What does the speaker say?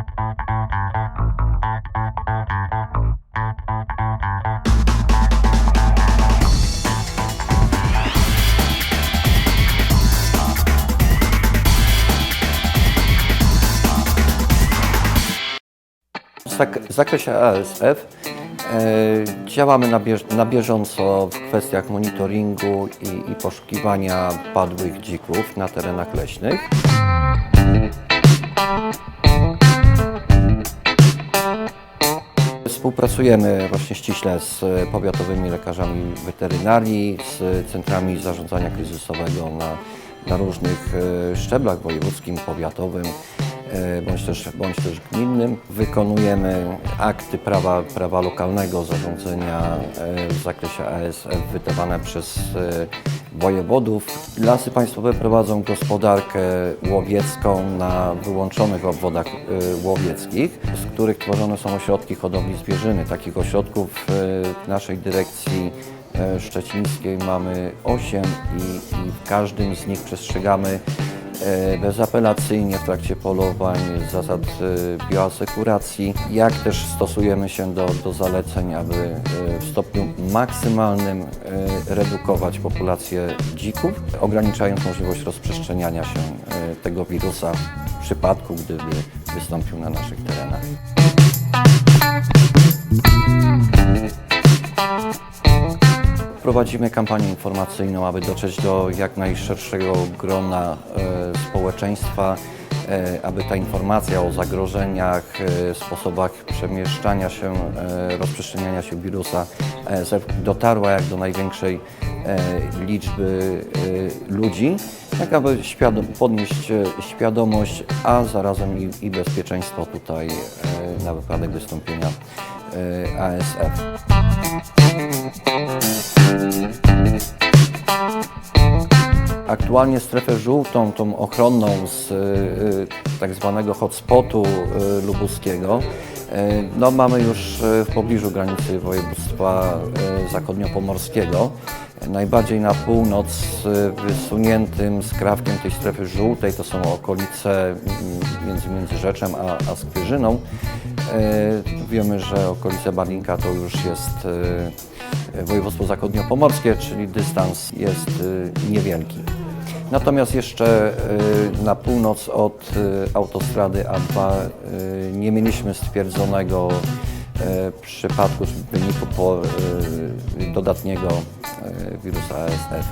W zak- w zakresie ASF e, działamy na bieżąco w kwestiach monitoringu i, i poszukiwania padłych dzików na terenach leśnych. Współpracujemy właśnie ściśle z powiatowymi lekarzami weterynarii, z centrami zarządzania kryzysowego na, na różnych e, szczeblach wojewódzkim, powiatowym e, bądź też, bądź też gminnym. Wykonujemy akty prawa, prawa lokalnego zarządzania e, w zakresie ASF wydawane przez wojewodów. Lasy Państwowe prowadzą gospodarkę łowiecką na wyłączonych obwodach e, łowieckich, z których tworzone są ośrodki hodowli zwierzyny. Takich ośrodków e, w naszej dyrekcji e, szczecińskiej mamy 8 i, i w każdym z nich przestrzegamy bezapelacyjnie w trakcie polowań zasad e, bioasekuracji, jak też stosujemy się do, do zaleceń, aby e, w stopniu maksymalnym e, redukować populację dzików, ograniczając możliwość rozprzestrzeniania się e, tego wirusa w przypadku, gdyby wystąpił na naszych terenach. Prowadzimy kampanię informacyjną, aby dotrzeć do jak najszerszego grona e, społeczeństwa, e, aby ta informacja o zagrożeniach, e, sposobach przemieszczania się, rozprzestrzeniania się wirusa dotarła jak do największej liczby ludzi, tak aby świadom, podnieść świadomość, a zarazem i, i bezpieczeństwo tutaj na wypadek wystąpienia ASF. Aktualnie strefę żółtą, tą ochronną z y, tak zwanego hotspotu y, lubuskiego, y, no mamy już y, w pobliżu granicy województwa y, zachodniopomorskiego. Najbardziej na północ y, wysuniętym skrawkiem tej strefy żółtej to są okolice między Międzyrzeczem a, a Skwierzyną. Y, Wiemy, że okolice Barlinka to już jest y, województwo zachodniopomorskie, czyli dystans jest y, niewielki. Natomiast jeszcze y, na północ od y, autostrady A2 y, nie mieliśmy stwierdzonego przypadku w wyniku dodatniego wirusa ASF.